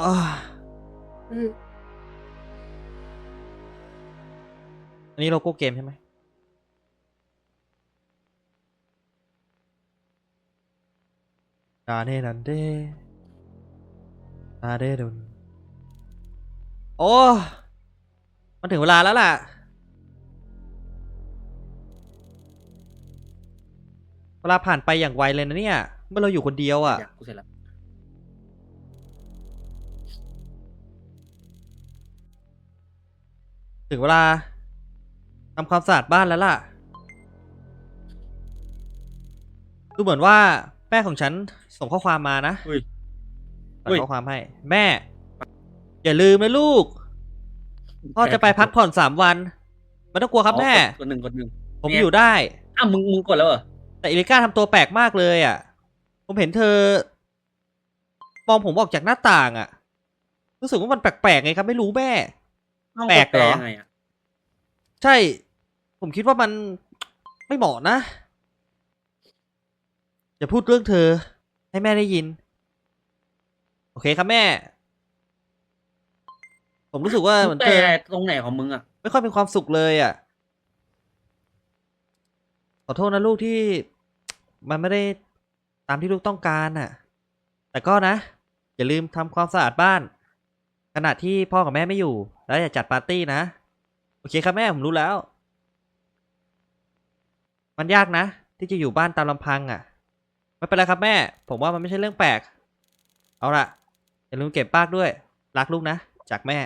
อ่าอันนี้โลโก้เกมใช่ไหมดาเนดันเดดาเดดุนโอ้ มันถึงเวลาแล้วล่ะ เวลาผ่านไปอย่างไวเลยนะเนี่ย เมื่อเราอยู่คนเดียวอะ อยากกูเสร็จแล้ว ถึงเวลาทำความสะอาดบ้านแล้วล่ะ ดูเหมือนว่าแม่ของฉันส่งข้อความมานะอุ้ย ส่งอุ้ย ข้อความให้ แม่ อย่าลืมนะลูก พ่อจะไปพักผ่อนสามวัน ไม่ต้องกลัวครับแม่กดหนึ่งกดหนึ่ง ผมเนี่ย อยู่ได้ อ้าวมึงมึงกดแล้วเหรอแต่อิลิก้าทำตัวแปลกมากเลยอะ ผมเห็นเธอ มองผมออกจากหน้าต่างอะ รู้สึกว่ามันแปลกๆไงครับ ไม่รู้แม่ อ้าวแปลกเหรอ ยังไงอะใช่ ผมคิดว่ามันไม่เหมาะนะ อย่าพูดเรื่องเธอ ให้แม่ได้ยิน โอเคครับแม่ ผมรู้สึกว่าเหมือนแปเธลอตรงไหนของมึงอะไม่ค่อยมีความสุขเลยอะ ขอโทษนะลูกที่มันไม่ได้ตามที่ลูกต้องการน่ะ แต่ก็นะ อย่าลืมทำความสะอาดบ้าน ขณะที่พ่อกับแม่ไม่อยู่ แล้วอย่าจัดปาร์ตี้นะ โอเคครับแม่ผมรู้แล้ว มันยากนะ ที่จะอยู่บ้านตามลำพังอะ ไม่เป็นไรครับแม่ ผมว่ามันไม่ใช่เรื่องแปลก เอาล่ะอย่าลืมเก็บบ้านด้วย รักลูกนะ จากแม่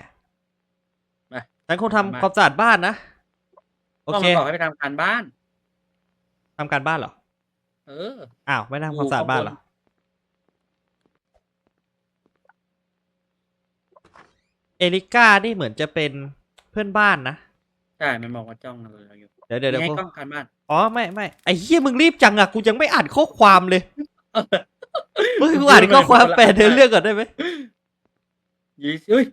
ไปฉันคงทำความสะอาดบ้านนะ โอก็เคมันบอกให้ไปทำการบ้านทำการบ้านเหรอ เออ อ้าว ไม่ได้ทำความสะอาดบ้านเหรอ เอริก้านี่เหมือนจะเป็นเพื่อนบ้านนะ ใช่ มันบอกว่าจ้องอะไรเราอยู่เดี๋ยวเดี๋ยวเดี๋ยวให้กูกล้องการบ้านอ๋อไม่ไม่ไอ้เหี้ยมึงรีบจังอะกูยังไม่อ่านข้อความเลยเฮ้ยกูอ่านข้อความแปลเดินเรื่องก่อนได้ไหมยี่สิบเอ้ย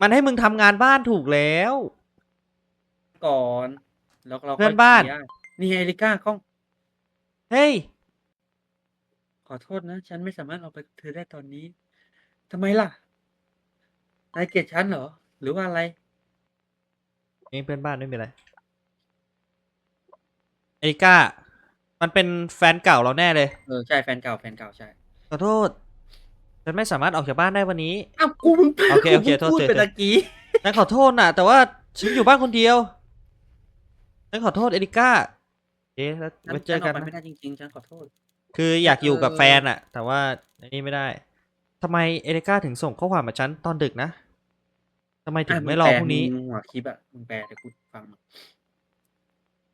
มันให้มึงทำงานบ้านถูกแล้ว ก่อนแล้วเราค่ยเพื่อนบ้านเคลียร์นี่ไงเอริก้ากล้อง เฮ้ย ขอโทษนะ ฉันไม่สามารถเอาไปกับเธอได้ตอนนี้ทำไมล่ะ นายเกลียดฉันเหรอ หรือว่าอะไร นี่เพื่อนบ้านไม่มีอะไร เอริก้า มันเป็นแฟนเก่าเราแน่เลย เออ ใช่แฟนเก่าแฟนเก่าใช่ขอโทษ ฉันไม่สามารถออกจากบ้านได้วันนี้ อ้าวกูเพิ่งโอเคโอเคกูโทษ พูดเถอะไปตะกี้ฉันขอโทษน่ะ แต่ว่าฉันอยู่บ้านคนเดียว ฉันขอโทษเอริก้าเอ๊ะแล้วฉันไว้เจฉัอนอกัอกนไปนะไม่ได้จริงๆ ฉันขอโทษ คืออยากอยู่กับเออแฟนอะแต่ว่าอันนี้ไม่ได้ ทำไมเอริก้าถึงส่งข้อความมาฉันตอนดึกนะทำไมถึงะไม่รอแปลพรุ่งนี้มึหัวคลิปอะมึงแปลเดี๋ยวกูฟังหน่อย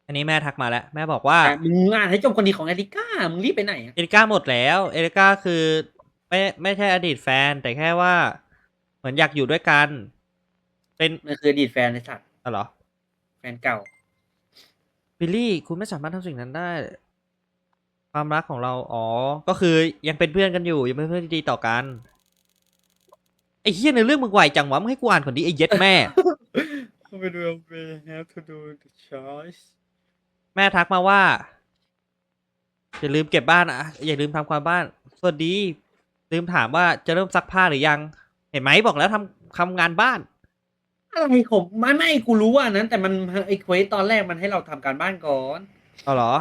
อันนี้แม่ทักมาแล้ว แม่บอกว่าแต่มึงอ่านให้จบคนดีของเอริก้ามึงรีบไปไหนอะเอริก้าหมดแล้ว เอริก้าคือไม่ไม่ใช่อดีตแฟน แต่แค่ว่า เหมือนอยากอยู่ด้วยกัน เป็นมันคืออดีตแฟนในสัตว์อะไรเหรอ แฟนเก่าบิลลี่ คุณไม่สามารถทำสิ่งนั้นได้ ความรักของเรา อ๋อ ก็คือยังเป็นเพื่อนกันอยู่ ยังเป็นเพื่อนที่ดีต่อกัน ไอ้เฮียในเรื่องมึงไหวจังวะ มึงให้กูอ่านก่อนดิไอ้เย็ดแม่ไปดูไป have to do the choice แม่ทักมาว่า อย่าลืมเก็บบ้านอะอย่าลืมทำความบ้าน สวัสดี ลืมถามว่าจะเริ่มซักผ้าหรือยัง เห็นไหมบอกแล้วทำทำงานบ้าน อะไรผมไม่ไม่กูรู้ว่าอันนั้น แต่มันไอ้เควสตอนแรกมันให้เราทำการบ้านก่อน เอาเหรอ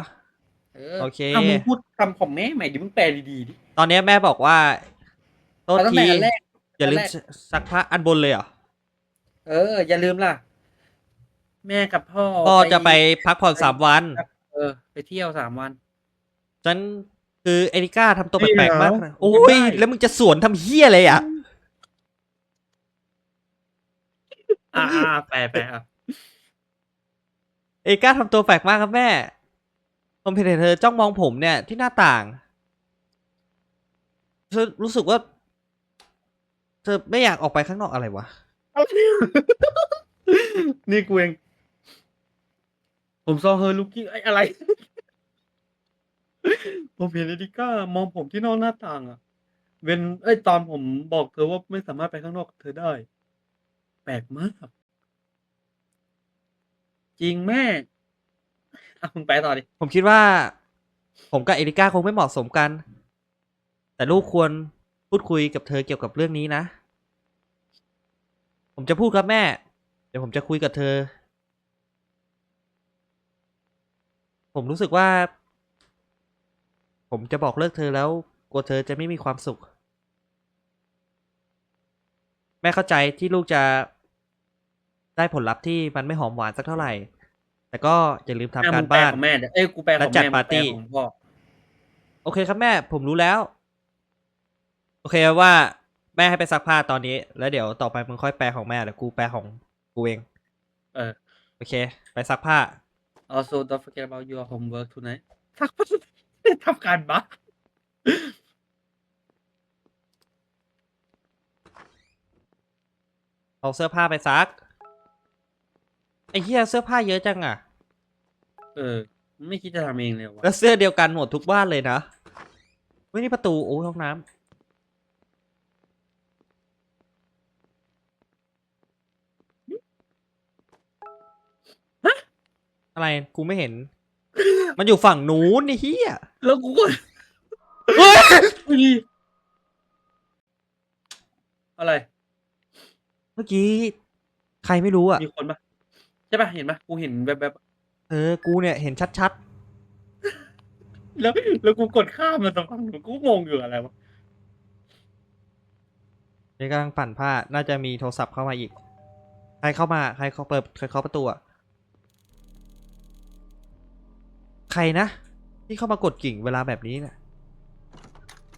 เออโอเคามึงพูดคำของแม่ใหม่ดิมึงแปลดีๆดิ ตอนนี้แม่บอกว่าโทษเอาตั้งทีแต่อันแรก อย่าลืมอันแรก ซักผ้าอันบนเลยเหรอเออ อย่าลืมล่ะ แม่กับพ่อพ่อจะไปพักผ่อนสามวัน เออ ไปเที่ยวสามวัน ฉันคือเอริก้าทำตัวไม่แปลกๆมากเอานะโอ้ยไม่ได้ แล้วมึงจะสวนทำเฮี้ยอะไรอะ อ่าแปลแปลอะเอริก้าทำตัวแปลกมากครับแม่ ผมเห็นเธอจ้องมองผมเนี่ยที่หน้าต่าง เธอรู้สึกว่า เธอไม่อยากออกไปข้างนอกอะไรวะ นี่กูเอง ผมซองเฮอร์ลูกี้ไอ้อะไร ผมเห็นเอดิก้ามองผมที่นอกหน้าต่างอะเวนเอ้ยตอนผมบอกเธอว่าไม่สามารถไปข้างนอกกับเธอได้ แปลกมาก จริงแม่ อะมึงไปต่อดิ ผมคิดว่า ผมกับเอริก้าคงไม่เหมาะสมกัน แต่ลูกควรพูดคุยกับเธอเกี่ยวกับเรื่องนี้นะ ผมจะพูดครับแม่ เดี๋ยวผมจะคุยกับเธอ ผมรู้สึกว่า ผมจะบอกเลิกเธอแล้วกลัวเธอจะไม่มีความสุข แม่เข้าใจที่ลูกจะได้ผลลัพธ์ที่มันไม่หอมหวานสักเท่าไหร่ แต่ก็อย่าลืมทำแม่การมึงแปลบ้านของแม่เดี๋ยวเอ้ยกูแปลขและองจัดแม่ปาร์ตี้ มึงแปลของพ่อโอเคครับแม่ผมรู้แล้ว โอเคว่าแม่ให้ไปซักผ้าตอนนี้ แล้วเดี๋ยวต่อไปมึงค่อยแปลของแม่เดี๋ยวกูแปลของกูเอง เออ โอเค ไปซักผ้า also don't forget about your homework tonight ทักทำการบ้านเอาเสื้อผ้าไปซักไอ้เหี้ยเสื้อผ้าเยอะจังอะ เออ ไม่คิดจะทำเองเลยวะแล้วเสื้อเดียวกันหมดทุกบ้านเลยนะเฮ้ยนี่ประตูโอ้ยห้องน้ำอะไรกูไม่เห็น มันอยู่ฝั่งนู้นไอ้เหี้ยแล้วกูก็เฮ้ยอุ้ยอะไร เมื่อกี้ ใครไม่รู้อะมีคนปะใช่ปะเห็นปะกูเห็นแบบแบบ เออ กูเนี่ยเห็นชัดแล้วแล้วกูกดข้ามมาสักพักหนึ่งกูงงอยู่อะไรวะๆในกำลังปั่นผ้า น่าจะมีโทรศัพท์เข้ามาอีก ใครเข้ามา ใครเขาเปิด ใครเคาะประตูอะใครนะ ที่เข้ามากดกิ่งเวลาแบบนี้เนี่ย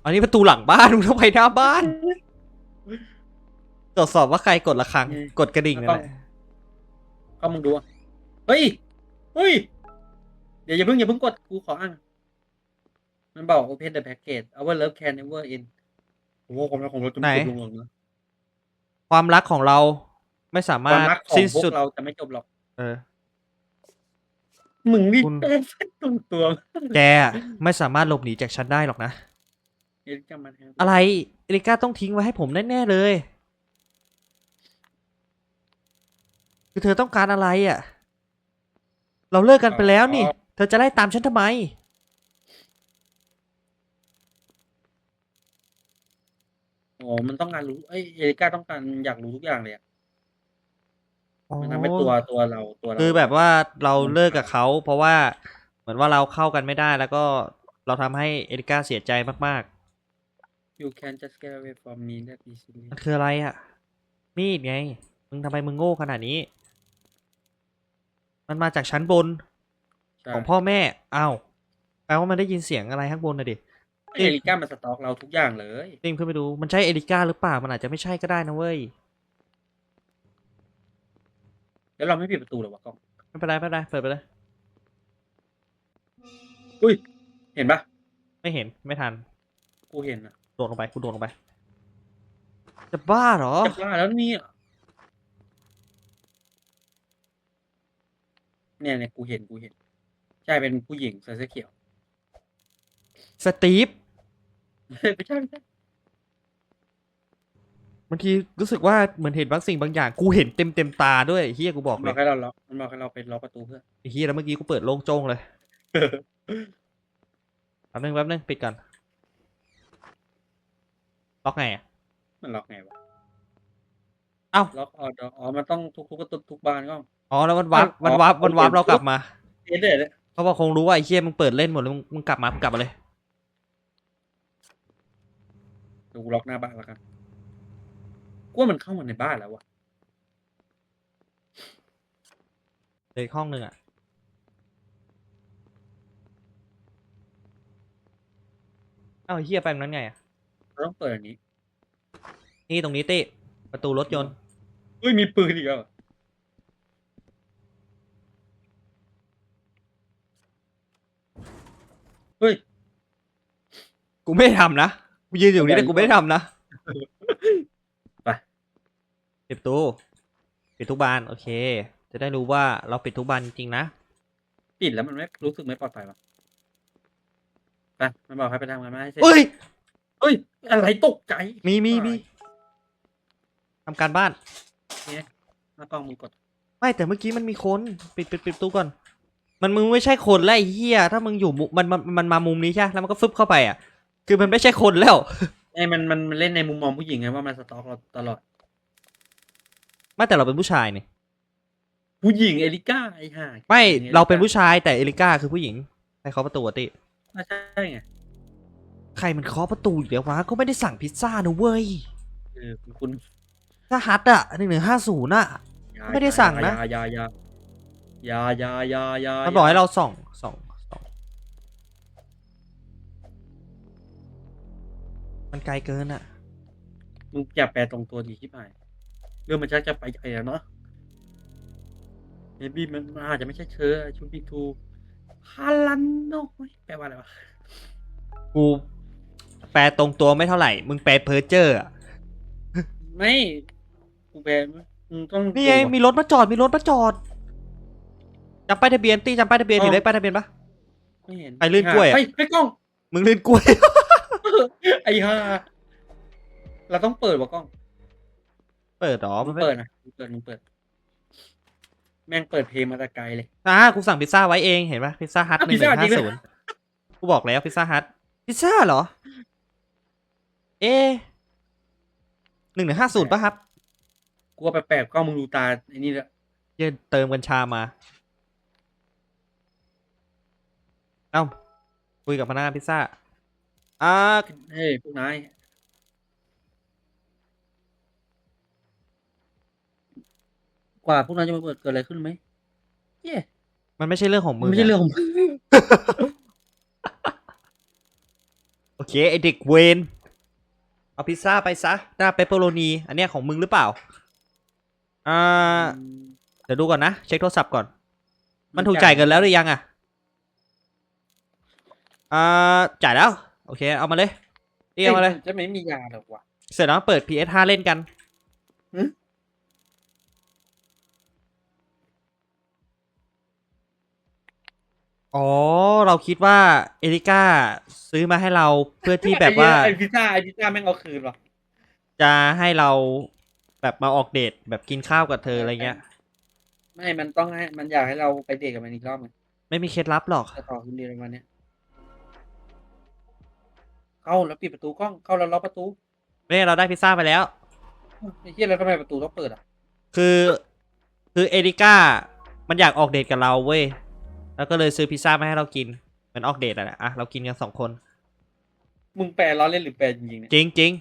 อันนี้ประตูหลังบ้านมึงต้องไปหน้าบ้าน ตรวจสอบว่าใครกดระฆังกดกระดิ่งนั่นแหละ ก็มึงดูอะเฮ้ย เฮ้ย เดี๋ยวอย่าเพิ่งอย่าเพิ่งกดกูขออ่านมันบอก open the package our love can never end โอ้โหความรักของเราจะไม่จบลงหรอกนะความรักของเราไม่สาความมารถรักของสิ้นพวสุด กเราจะไม่จบหรอก เออ มึงนี่คุณแป้งเส้นตรงตัวแกอะไม่สามารถหลบหนีจากฉันได้หรอกนะเอ็กซ์จะมาแทนอะไรเอริก้าต้องทิ้งไว้ให้ผมแน่ๆเลย คือเธอต้องการอะไรอะ เราเลิกกันไปแล้วนี่ เธอจะไล่ตามฉันทำไมโอ้มันต้องการรู้เอ้ยเอริก้าต้องการอยากรู้ทุกอย่างเลยอะมันทำให้ตัวตัวเราตัวเราคือแบบว่าเราเลิกกับเขา เพราะว่าเหมือนว่าเราเข้ากันไม่ได้แล้วก็เราทำให้เอริก้าเสียใจมาก you can just get away from me that easily ๆมันคืออะไรอะ มีดไง มึงทำไมมึงโง่ขนาดนี้ มันมาจากชั้นบนใช่ของพ่อแม่อ้าวแปลว่ามันได้ยินเสียงอะไรข้างบนนะดิ เอริก้ามันสต็อกเราทุกอย่างเลย ติมขึ้นไปดู มันใช่เอริก้าหรือเปล่า มันอาจจะไม่ใช่ก็ได้นะเว้ย แล้วเราไม่ปิดประตูเหรอวะกล้อง ไม่เป็นไรไม่เป็นไรเปิดไปเลย อุ้ย เห็นปะไม่เห็นไม่ทัน กูเห็นอะโดดลงไปกูโดดลงไป จะบ้าเหรอ จะว่าแล้วเนี่ย เนี่ยเนี่ยกูเห็นกูเห็น ใช่เป็นผู้หญิงใส่เสื้อเขียว สตีฟไม่ใช่ไม่ใช่บางทีรู้สึกว่าเหมือนเห็นบางสิ่งบางอย่าง กูเห็นเต็มเต็มตาด้วยเฮียกูบอกมันเลบอกยให้เราล็อกมันบอกให้เราไปล็อกประตูเพื่อไอ้เฮียแล้วเมื่อกี้กูเปิดโล่งโจ้งเลยแป๊บนึงแป๊บนึงปิดก่อนล็อกไงอะมันล็อกไงวะเอ้า ล็อกออดอ๋อมันต้องทุกทุกกระตุกทุกบานก็ อ๋อแล้วมันวับอ๋อมันวับอ๋อมันวับเห็นเรากลับมาเอ็ดเด็ดเขาบอกคงรู้ว่าไอ้เฮียมึงเปิดเล่นหมดแล้วมึงมึงกลับมามึงกลับมาเลยเดี๋ยวกูล็อกหน้าบ้านแล้วกันกูว่ามันเข้ามาในบ้านแล้ววะเดี๋ยวอีกห้องหนึ่งอะเอ้าไอ้เฮียไปตรงนั้นไงอะเราต้องเปิดอันนี้นี่ตรงนี้ติประตูรถยนต์ เฮ้ยมีปืนอีกแล้วเหรอ เฮ้ย กูไม่ได้ทำนะกูยืนอยู่ตรงนี้แต่กูไม่ได้ทำนะไป ปิดประตูปิดทุกบานโอเค จะได้รู้ว่าเราปิดทุกบานจริงๆนะปิดแล้วมันไม่รู้สึกไม่ปลอดภัยวะไปมันบอกให้ไปทำงานมาให้เสร็จเฮ้ย เฮ้ย อะไรตกใจมีมีมีทำการบ้าน หน้ากล้องมึงกด ไม่แต่เมื่อกี้มันมีคน ปิดปิดปิดประตูก่อน มันมึงไม่ใช่คนแล้วไอ้เหี้ยถ้ามึงอยู่มุมมันมันมันมามุมนี้ใช่ไหมแล้วมันก็ฟึบเข้าไปอะ คือมันไม่ใช่คนแล้วไอไอ้มันมันมันเล่นในมุมมองผู้หญิงไงว่ามันสต็อกเราตลอด ไม่แต่เราเป็นผู้ชายนี่ผู้หญิงเอลิก้าไอ้ห่าไม่ผู้หญิงอลิก้เราเป็นผู้ชายแต่เอลิก้าคือผู้หญิงให้เขาะประตูอะติอะใช่ไงใครมันเคาะประตูอีกเดี๋ยววะก็ไม่ได้สั่งพิซซ่านะเว้ยเออคุณถ้าฮัทอะหนึ่งหนึ่งห้าศูนย์อะอย่าไม่ได้สั่งนะ อย่าอย่าอย่า อย่าอย่าอย่ามันบอกให้เราส่องส่องส่องมันไกลเกินอะมึงอย่าแปลตรงตัวดีที่ไปเรื่องมันชักจะไปไกลแล้วเนาะเมบี้มันมันอาจจะไม่ใช่เชอชูบิทูฮาลันโนแปลว่าอะไรวะกูแปลตรงตัวไม่เท่าไหร่ มึงแปลเพอร์เจอร์อะไม่กูแปลมึงต้องนี่ไงดูอะมีรถมาจอดมีรถมาจอด จำป้ายทะเบียนตีจำป้ายทะเบียนอ๋อเห็นเลขป้ายทะเบียนปะ ไม่เห็นไปลื่นกล้วยอะ เฮ้ยไปกล้อง มึงลื่นกล้วย ไอ้ห่าเราต้องเปิดวะกล้องเปิดหรอมึมันงไม่เปิดนะมึงเปิดมึงเปิด แม่งเปิดเพลงมาแต่ไกลเลย อ่ากูสั่งพิซซ่าไว้เองเห็นปะพิซซ่าฮัทหอะนึ่งหพิซซ่านึ่งจริห้างด้วยศูนย์กูบอกแล้วพิซซ่าฮัทพิซซ่าเหรอ เอ๊หนึ่งหนึ่งห้าศูนย์ปะครับ กลัวแปลกๆกล้องมึงดูตาไอ้นี่ละเย็นเติมกัญชามา เอ้าคุยกับพนักงานพิซซ่าอ่าเฮ้ยพวกนายกว่าพวกนายจะมาเปิดเกิดอะไรขึ้นไหมเย่มันไม่ใช่เรื่องของมึงไม่ใช่เรื่องะของมึงโอเคไอเด็กเวนเอาพิซซ่าไปซะหน้าเปปเปอโรนีอันเนี้ยของมึงหรือเปล่าอ่าเดี๋ยวดูก่อนนะ เช็คโทรศัพท์ก่อน มันถูกจ่ายเงินแล้วหรือยังอะ อ่าจ่ายแล้ว โอเค เอามาเลยเรียกมาเลย จะไม่มียาหรอกวะเสร็จแล้วเปิด PS5 เล่นกันหึอ๋อ เราคิดว่า เอริก้าซื้อมาให้เราเพื่อที่แบบว่า ไอ้พิซซ่าไอ้พิซซ่าแม่งเอาคืนวะจะให้เราแบบมาออกเดทแบบกินข้าวกับเธออะไรเงี้ย ไม่ มันต้องให้ มันอยากให้เราไปเดทกับมันอีกรอบหนึงไม่มีเคล็ดลับหรอก จะต่อคืนดีอะไรประมาณเนี้ย เข้าแล้วปิดประตูกล้องเข้าแล้วล็อกประตูเนี่ยเราได้พิซซ่าไปแล้ว ไอ้เหี้ยแล้วทำไมประตูต้องเปิดอะคือคือเอริก้ามันอยากออกเดทกับเราเว้ย แล้วก็เลยซื้อพิซซ่ามาให้เรากินเหมันออกเดทอะนะอะเรากินกันสองคน มึงแปลล้อเล่นหรือแปลจริงๆเนี่ยจริงจริง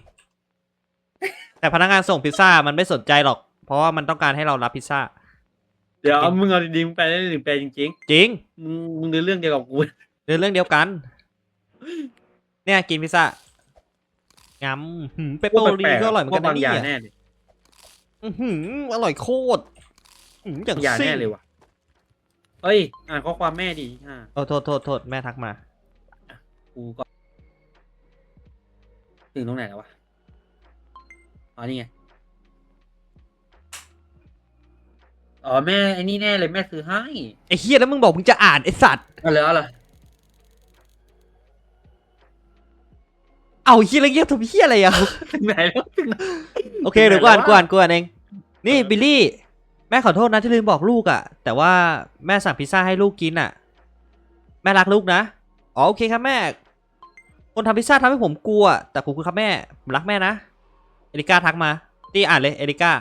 แต่พนักงานส่งพิซซ่ามันไม่สนใจหรอก เพราะว่ามันต้องการให้เรารับพิซซ่า เดี๋ยวเอามึงเอาดีๆมึงแปลเล่นหรือแปลจริง จริง ๆ มึงมึงเดินเรื่องเดียวกับกู เรื่องเรื่องเดียวกัน เนี่ยกินพิซซ่างำเปปเปอร์โรนีก็อร่อยเหมือนกันพวนะบางเนี่อย่างยแน่เลยอื้อหืออร่อยโคตรอื้อหืออย่างอย่างซิ่แน่งเลยว่ะเอ้ย อ่านข้อความแม่ดิอ่าโอ้โทษโทษโทษแม่ทักมากูก็ถึงตรงไหนแล้ววะอ๋อนี่ไงอ๋อแม่ไอ้นี่แน่เลยแม่ซื้อให้ไอ้เฮียแล้วมึงบอกมึงจะอ่านไอ้สัตว์เอาเลยเอาเล เอาเฮียอะไรเงี้ยทำเฮียอะไรอะ ถึงไหนแล้วถึงไหน โอเคเดี๋ยวก่อนไหนแล้ววะก่อนก่อนเอง นี่บิลลี่ แม่ขอโทษนะที่ลืมบอกลูกอะ แต่ว่าแม่สั่งพิซซ่าให้ลูกกินอะ แม่รักลูกนะ อ๋อโอเคครับแม่ คนทำพิซซ่าทำให้ผมกลัว แต่ผมคือครับแม่ผมรักแม่นะ เอริก้าทักมาตีอ่านเลยเอริก้า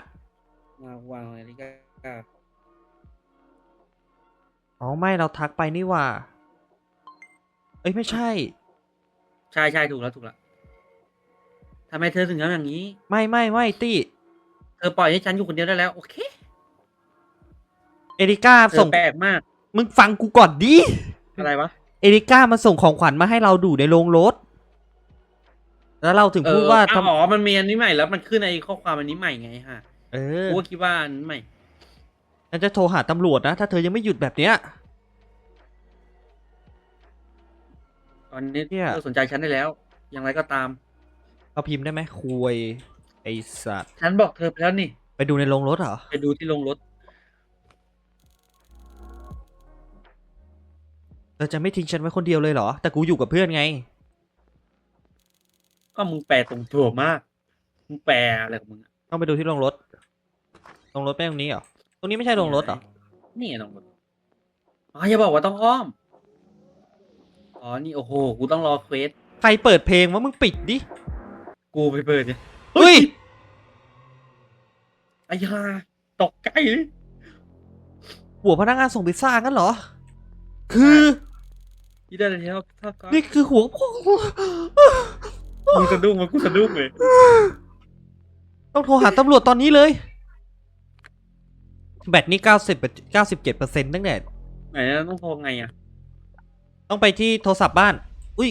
มาวางอะไรนี่ก็อ๋อไม่เราทักไปนี่หว่า เอ้ยไม่ใช่ ใช่ใช่ถูกแล้วถูกแล้ว ทำไมเธอถึงทำอย่างนี้ ไม่ไม่ไม่ตีเธอปล่อยให้ฉันอยู่คนเดียวได้แล้ว โอเคเอริก้าเธอส่งแปลกมาก มึงฟังกูก่อนดิ อะไรวะ เอริก้ามาส่งของขวัญมาให้เราดูในโรงรถ แล้วเราถึงเอพูดอว่าอะทำอ๋อ มันมีอันนี้ใหม่แล้วมันขึ้นในข้อความอันนี้ใหม่ไงฮะเออกูก็คิดว่าอันนี้ใหม่ ฉันจะโทรหาตำรวจนะ ถ้าเธอยังไม่หยุดแบบเนี้ย ตอนนี้เนี่ย เธอสนใจฉันได้แล้ว อย่างไรก็ตาม เขาพิมพ์ได้ไหมคุยไอสัตว์ ฉันบอกเธอไปแล้วนี่ ไปดูในโรงรถเหรอ ไปดูที่โรงรถ เธอจะไม่ทิ้งฉันไว้คนเดียวเลยเหรอ แต่กูอยู่กับเพื่อนไง ก็มึงแปลตรงตัวมาก มึงแปลอะไรของมึงอะต้องไปดูที่โรงรถ โรงรถไม่ตรงนี้เหรอ ตรงนี้ไม่ใช่โรงรถเหรอ นี่ไงโรงรถอ๋ออย่าบอกว่าต้องอ้อม อ๋อ นี่โอ้โห กูต้องรอเควส ใครเปิดเพลงวะมึงปิดดิ กกูไปเปิดเนี่ยเฮ้ยไอ้ห่าตกใจเลยหัวพนักงานส่งพิซซ่างั้นเหรอ คือ ยี่ได้เลยเท่าเท่ากันนี่คือหัวพ่อมึงสะดุ้งมันกูสะดุ้งเลยต้องโทรหาตำรวจตอนนี้เลย แบตนี่เก้าสิบเก้าสิบเจ็ดเปอร์เซ็นต์ตั้งแต่ไหนนะต้องโทรไงอะ ต้องไปที่โทรศัพท์บ้าน อุ้ย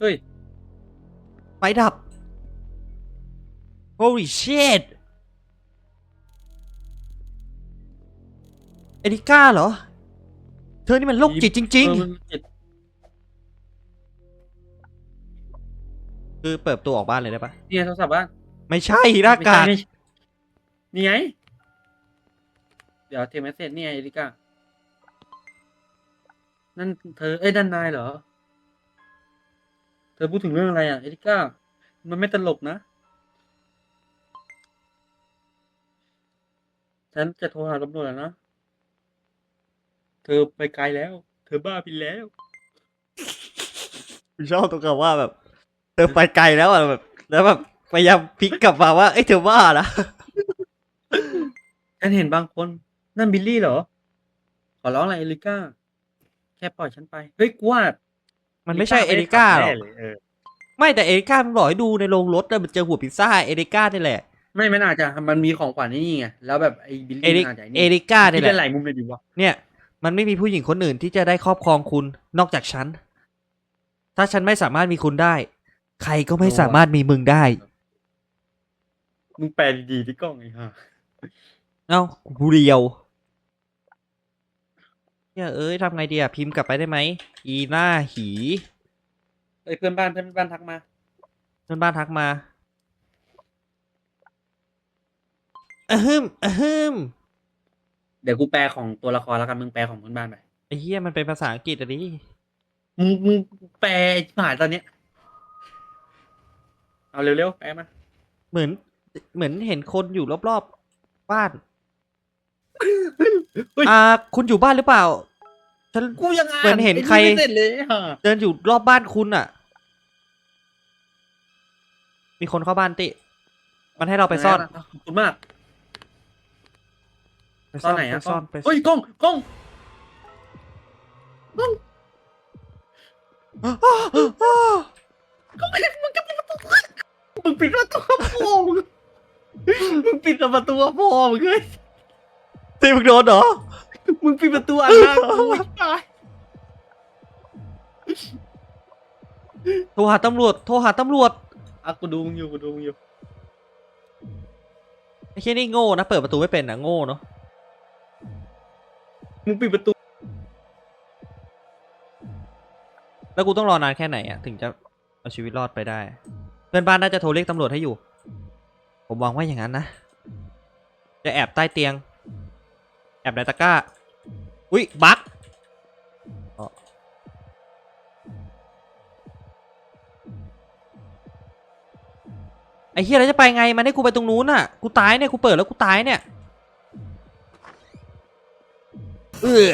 เฮ้ย ไฟดับ holy shit เอริก้าเหรอ เธอนี่มันโรคจิตจริง เออมันจิตๆ คือเปิดประตัวออกบ้านเลยได้ปะเนี่ยโทรศัพท์บ้านไม่ใช่หน้ากากไม่ใช่นี่ไง เดี๋ยวเทมเมสเซจนี่ไงเอริก้านั่นเธอ เอ้ยด้านนายเหรอเธ อพูดถึงเรื่องอะไรอะ เอริก้า มันไม่ตลกนะ ฉันจะโทรหาตำรวจแล้วนะ เธอไปไกลแล้ว เธอบ้าไปแล้ว ชอบตรงกับว่าแบบ เธอไปไกลแล้วอะแบบ แล้วแบบพยายามพลิกกลับมาว่า เอ้ยเธอว่านะ ฉันเห็นบางคน นั่นบิลลี่เหรอ ขอร้องอะไรเอริก้า แค่ปล่อยฉันไป เฮ้ยกูว่า มันไม่ใช่เอริก้าหรอกแน่เลยเออไม่แต่เอริก้ามันบอกให้ดูในโรงรถอะมันเจอหัวพิซซ่าเอริก้านี่แหละ ไม่มันอาจจะมันมีของขวัญนี่ไงแล้วแบบไอ้บิลเอลี่ริมันอาจจะไอ้เอนี่ริก้านี่ที่แหเป็นหละลายมุมเลยดิวะเนี่ยมันไม่มีผู้หญิงคนอื่นที่จะได้ครอบครองคุณนอกจากฉัน ถ้าฉันไม่สามารถมีคุณได้ ใครก็ไม่สามารถมีมึงได้ มึงแปลดีๆที่กล้องไอ้ห่าเอ้ากูเรียว เนี่ยเอ้ยทำไงดีอะพิมพ์กลับไปได้ไหมอีหน้าหีเอ้ยเพื่อนบ้านเพื่อนบ้านทักมา เพื่อนบ้านทักมาอะฮึมอะฮึมเดี๋ยวกูแปลของตัวละครแล้วกันมึงแปลของเพื่อนบ้านไปไอ้เหี้ยมันเป็นภาษาอังกฤษอะดิมึงมึงแปลไอ้ผ่านตอนเนี้ยเอาเร็วๆแปลมาเหมือน เหมือนเห็นคนอยู่รอบๆบ้านเฮ้ย อ่า คุณอยู่บ้านหรือเปล่า ฉัน กูยังอ่านเหมือนเห็นใคร ไอ้ไม่เสร็จเลยไอ้ห่าเดินอยู่รอบบ้านคุณอะมีคนเข้าบ้านติ มันให้เราไปซ่อน ขอบคุณมากไปซ่อนไหนอะไปซ่อนไปเฮ้ยกล้องกล้องมึงปิดประตูพ่อมึงมึงปิดประตูพ่อมึงเลย ตีมึงโดนเหรอ มึงปิดประตูอันหน้ากูไอ้ตายโทรหาตำรวจ โทรหาตำรวจอะกูดูมึงอยู่กูดูมึงอยู่ไอ้เช่ยนี่โง่นะเปิดประตูไม่เป็นนะโง่เนาะมึงปิดประตู แล้วกูต้องรอนานแค่ไหนอะถึงจะเอาชีวิตรอดไปได้ เพื่อนบ้านน่าจะโทรเรียกตำรวจให้อยู่ ผมหวังว่าอย่างนั้นนะ จะแอบใต้เตียง แอบในตะกร้า อุ๊ยบั๊กไอ้เฮียแล้วจะไปไงมันให้กูไปตรงนู้นน่ะ กูตายเนี่ย กูเปิดแล้วกูตายเนี่ย เออ